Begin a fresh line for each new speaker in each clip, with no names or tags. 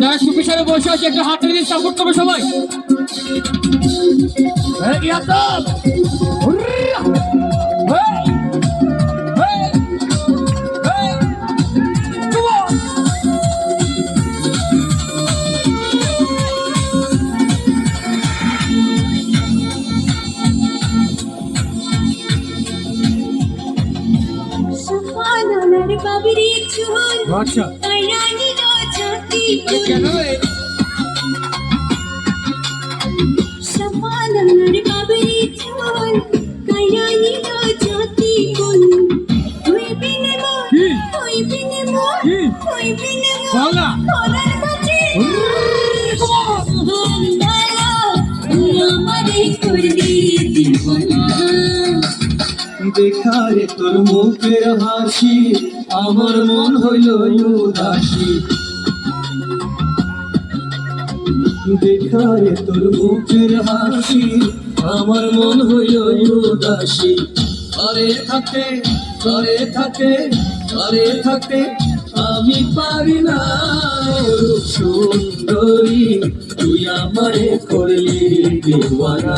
যারা সুখী বসে আছে একটু হাত দিয়ে সাপোর্ট করবে সবাই। আচ্ছা।
দেখারে তোর মুখের হাসি আমার মন হইল উদাসী। দেখারে তোর মুখের হাসি। আমার মন হইল উদাসী। আরে থাকে আরে থাকে আরে থাকে। আমি পারি না সুন্দরী। তুই আমারে করলি দিওয়ানা।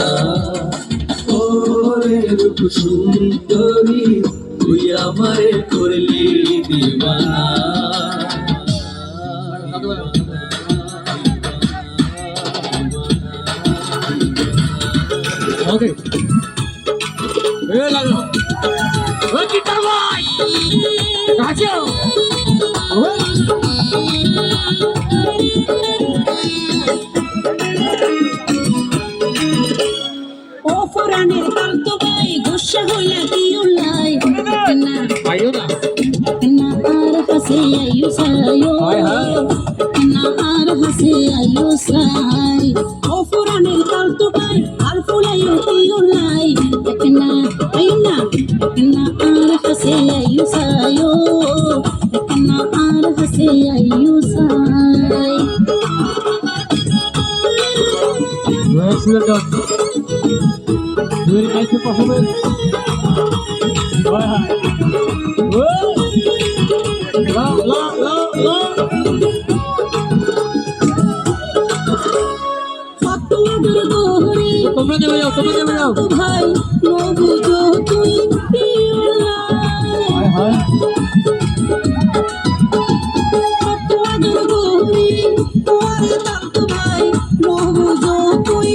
ওরে রূপ সুন্দরী, তুই আমারে করলি দিওয়ানা।
ওকে এ লাগল। ওই গিটার ভাই কাছে
ও ফুরানের পালতো ভাই গুসা হইলা দিও লাই না
আইও না।
না আর হাসে আয়ু সায়ো। না আর হাসে আয়ু সাই
performance. Hi, hi. Whoa! La, la, la, la.
ফতুয়া দুর্গরে
তোমরা যাও তোমরা যাও
ভাই দুর্গরে তোর দান্ত ভাই নবুজো তুই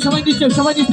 সবাই দিচ্ছে সবাই দিচ্ছে